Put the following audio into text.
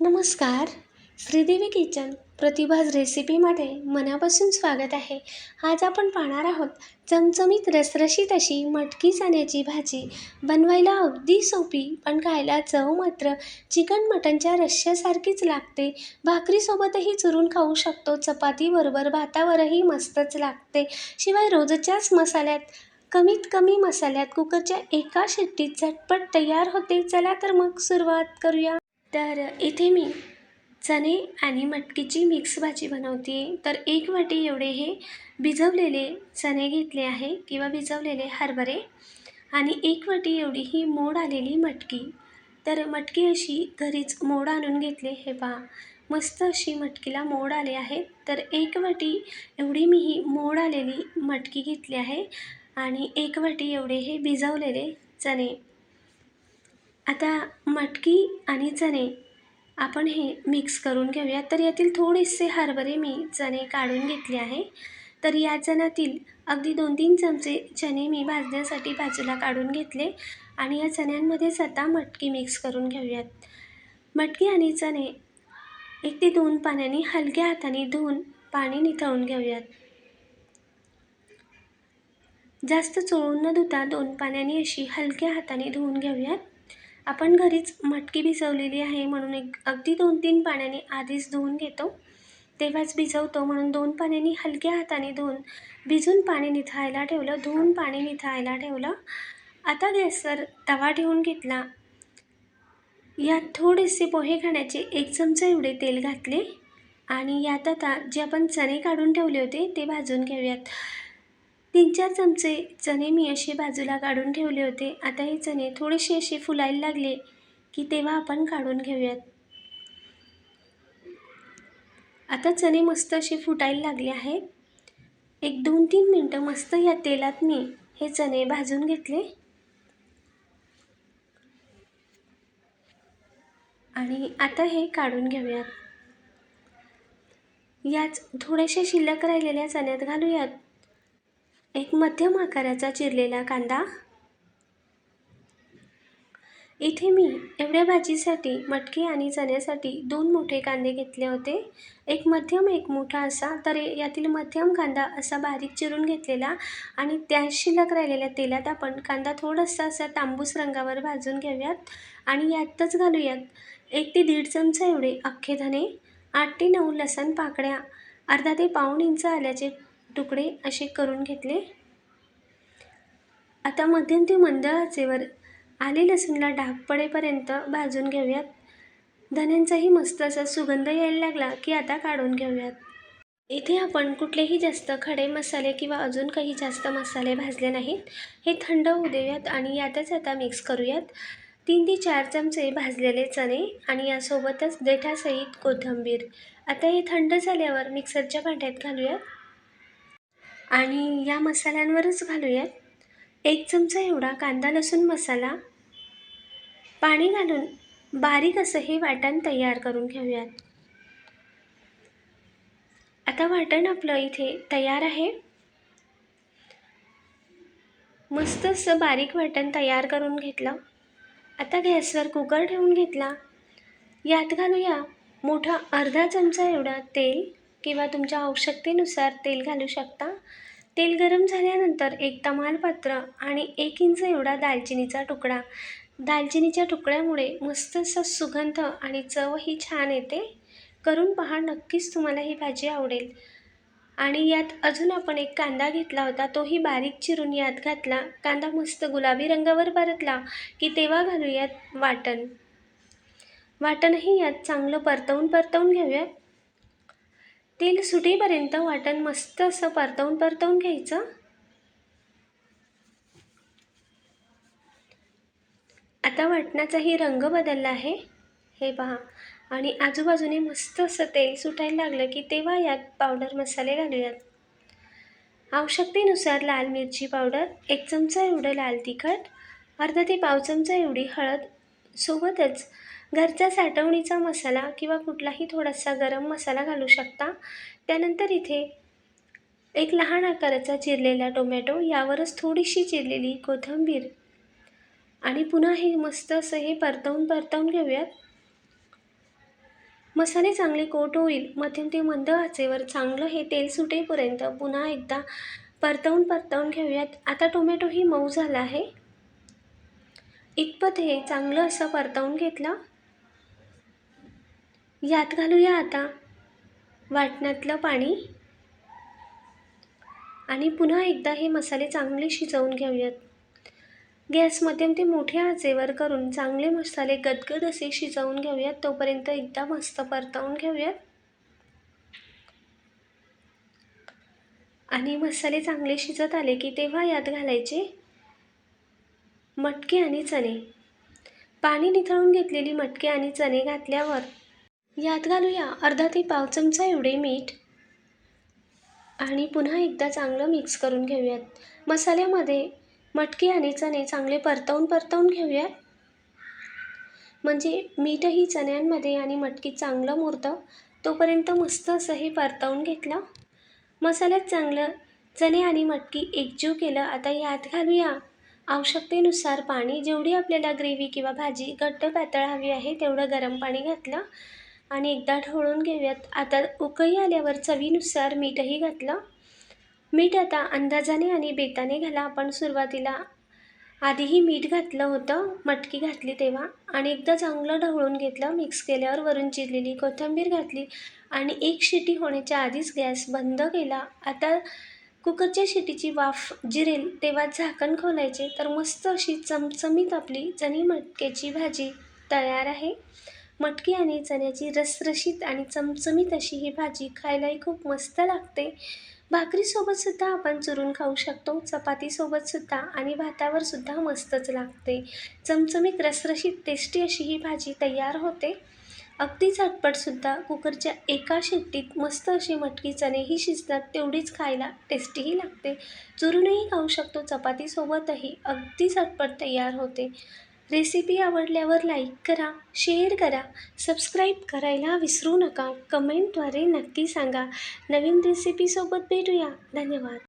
नमस्कार. श्रीदेवी किचन प्रतिभाज रेसिपीमध्ये मनापासून स्वागत आहे. आज आपण पाहणार आहोत चमचमीत रसरशीत अशी मटकी चण्याची भाजी. बनवायला अगदी सोपी पण खायला चव मात्र चिकन मटनच्या रश्श्यासारखीच लागते. भाकरीसोबतही चुरून खाऊ शकतो. चपातीबरोबर भातावरही मस्तच लागते. शिवाय रोजच्याच मसाल्यात कमीत कमी मसाल्यात कुकरच्या एका शिट्टीत झटपट तयार होते. चला तर मग सुरुवात करूया. तर इथे मी चणे आणि मटकीची मिक्स भाजी बनवते. तर एक वाटी एवढे हे भिजवलेले चणे घेतले आहे किंवा भिजवलेले हरभरे आणि एक वाटी एवढी ही मोड आलेली मटकी. तर मटकी अशी घरीच मोड आणून घेतले. हे पहा मस्त अशी मटकीला मोड आले आहे. तर एक वाटी एवढी मी ही मोड आलेली मटकी घेतली आहे आणि एक वाटी एवढे हे भिजवलेले चणे. आता मटकी आणि चणे आपण हे मिक्स करून घेऊया. तर यातील थोडेसे हरभरे मी चणे काढून घेतले आहे. तर या चण्यातील अगदी दोन तीन चमचे चणे मी भाजण्यासाठी बाजूला काढून घेतले आणि या चण्यांमध्येच आता मटकी मिक्स करून घेऊयात. मटकी आणि चणे एक ते दोन पाण्याने हलक्या हाताने धुवून पाणी निथळून घेऊयात. जास्त चोळून न धुता दोन पाण्याने अशी हलक्या हाताने धुवून घेऊयात. आपण घरीच मटकी भिजवलेली आहे म्हणून एक अगदी दोन तीन पाण्याने आधीच धुवून घेतो. तेव्हाच भिजवतो म्हणून दोन पाण्याने हलक्या हाताने धुवून भिजून पाणी निथळायला ठेवलं धुवून पाणी निथळायला ठेवलं. आता गॅसवर तवा ठेवून घेतला. यात थोडेसे पोहे खाण्याचे एक चमचा एवढे तेल घातले आणि यात आता जे आपण चणे काढून ठेवले होते ते भाजून घेऊयात. तीन चार चमचे चणे मी असे बाजूला काढून ठेवले होते. आता हे चणे थोडेसे असे फुलायला लागले की तेव्हा आपण काढून घेऊयात. आता चणे मस्त असे फुटायला लागले आहेत. एक दोन तीन मिनटं मस्त या तेलात मी हे चणे भाजून घेतले. आणि आता हे काढून घेऊयात. याच थोड्याशा शिल्लक राहिलेल्या चण्यात घालूयात. एक मध्यम आकाराचा चिरलेला कांदा. इथे मी एवढ्या भाजीसाठी मटकी आणि चण्यासाठी दोन मोठे कांदे घेतले होते. एक मध्यम एक मोठा असा तर यातील मध्यम कांदा असा बारीक चिरून घेतलेला आणि त्या शिल्लक राहिलेल्या तेलात आपण कांदा थोडासा असा तांबूस रंगावर भाजून घेऊयात आणि यातच घालूयात एक ते दीड चमचा एवढे अख्खे धने आठ ते नऊ लसण पाकळ्या अर्धा ते पाऊण इंच आल्याचे तुकडे असे करून घेतले. आता मध्यंती ते मंद आचेवर आले लसूणला डाग पडेपर्यंत भाजून घेऊयात. धन्यांचाही मस्त असा सुगंध यायला लागला की आता काढून घेऊयात. इथे आपण कुठलेही जास्त खडे मसाले किंवा अजून काही जास्त मसाले भाजले नाहीत. हे थंड होऊ देऊयात आणि यातच आता मिक्स करूयात. तीन ते चार चमचे भाजलेले चणे आणि यासोबतच देठासहित कोथिंबीर. आता हे थंड झाल्यावर मिक्सरच्या भांड्यात घालूयात. आणि या मसाल्यांवरच घालूयात एक चमचा एवढा कांदा लसूण मसाला पाणी घालून बारीक असं हे वाटण तयार करून घेऊयात आता वाटण आपलं इथे तयार आहे. मस्त असं बारीक वाटण तयार करून घेतलं. आता गॅसवर कुकर ठेवून घेतला. यात घालूया मोठा अर्धा चमचा एवढा तेल किंवा तुमच्या आवश्यकतेनुसार तेल घालू शकता. तेल गरम झाल्यानंतर एक तमालपत्र आणि एक इंच एवढा दालचिनीचा तुकडा. दालचिनीच्या तुकड्यामुळे मस्त असा सुगंध आणि चवही छान येते. करून पहा नक्कीच तुम्हाला ही भाजी आवडेल. आणि यात अजून आपण एक कांदा घेतला होता तोही बारीक चिरून यात घातला. कांदा मस्त गुलाबी रंगावर परतला की तेव्हा घालूयात वाटण. वाटणही यात चांगलं परतवून परतवून घेऊयात. तेल सुटेपर्यंत वाटण मस्त असं परतवून परतवून घ्यायचं. आता वाटणाचाही रंग बदलला आहे. हे पहा. आणि आजूबाजूने मस्त असं तेल सुटायला लागलं की तेव्हा यात पावडर मसाले घालूयात. आवश्यकतेनुसार लाल मिरची पावडर एक चमचा एवढं लाल तिखट अर्धा ते पाव चमचा एवढी हळद सोबतच घरचा साठवणीचा मसाला किंवा कुठलाही थोडासा गरम मसाला घालू शकता. त्यानंतर इथे एक लहान आकाराचा चिरलेला टोमॅटो यावरच थोडीशी चिरलेली कोथिंबीर आणि पुन्हा हे मस्त असं हे परतवून परतवून घेऊयात. मसाले चांगले कोट होईल मध्यम ते मंद आचेवर चांगलं हे तेल सुटेपर्यंत पुन्हा एकदा परतवून परतवून घेऊयात. आता टोमॅटोही मऊ झाला आहे. इतपत हे चांगलं असं परतवून घेतलं. यात घालूया आता. वाटणातलं पाणी. आणि पुन्हा एकदा हे मसाले चांगले शिजवून घेऊयात. गॅस मध्यम ते मोठ्या आचेवर करून चांगले मसाले गदगद असे शिजवून घेऊयात. तोपर्यंत एकदा मस्त परतवून घेऊयात. आणि मसाले चांगले शिजत आले की तेव्हा यात घालायचे मटके आणि चणे. पाणी निथळून घेतलेली मटके आणि चणे घातल्यावर यात घालूया अर्धा ते पाव चमचा एवढे मीठ. आणि पुन्हा एकदा चांगलं मिक्स करून घेऊयात. मसाल्यामध्ये मटकी आणि चणे चांगले परतवून परतवून घेऊयात. म्हणजे मीठही चण्यांमध्ये आणि मटकीत चांगलं मुरतं तोपर्यंत मस्त असं हे परतवून घेतलं. मसाल्यात चांगलं चणे आणि मटकी एकजीव केलं. आता यात घालूया आवश्यकतेनुसार पाणी. जेवढी आपल्याला ग्रेव्ही किंवा भाजी घट्ट पातळ हवी आहे तेवढं गरम पाणी घातलं. आणि एकदा ढवळून घेऊयात. आता उकळी आल्यावर चवीनुसार मीठही घातलं. मीठ आता अंदाजाने आणि बेताने घाला. आपण सुरुवातीला आधीही मीठ घातलं होतं मटकी घातली तेव्हा. आणि एकदा चांगलं ढवळून घेतलं मिक्स केल्यावर वरून चिरलेली कोथिंबीर घातली. आणि एक शिटी होण्याच्या आधीच गॅस बंद केला. आता कुकरच्या शिटीची वाफ जिरेल तेव्हा झाकण खोलायचे. तर मस्त अशी चमचमीत आपली चणी मटक्याची भाजी तयार आहे. मटकी आणि चण्याची रसरशीत आणि चमचमीत अशी ही भाजी खायलाही खूप मस्त लागते. भाकरीसोबतसुद्धा आपण चुरून खाऊ शकतो चपातीसोबतसुद्धा आणि भातावरसुद्धा मस्तच लागते. चमचमीत रसरशीत टेस्टी अशी ही भाजी तयार होते. अगदी झटपटसुद्धा कुकरच्या एका शिट्टीत मस्त अशी मटकी चणेही शिजतात तेवढीच खायला टेस्टीही लागते. चुरूनही खाऊ शकतो चपातीसोबतही अगदी झटपट तयार होते. रेसिपी आवडल्यावर लाईक करा शेअर करा सबस्क्राईब करायला विसरू नका. कमेंटद्वारे नक्की सांगा. नवीन रेसिपीसोबत भेटूया. धन्यवाद.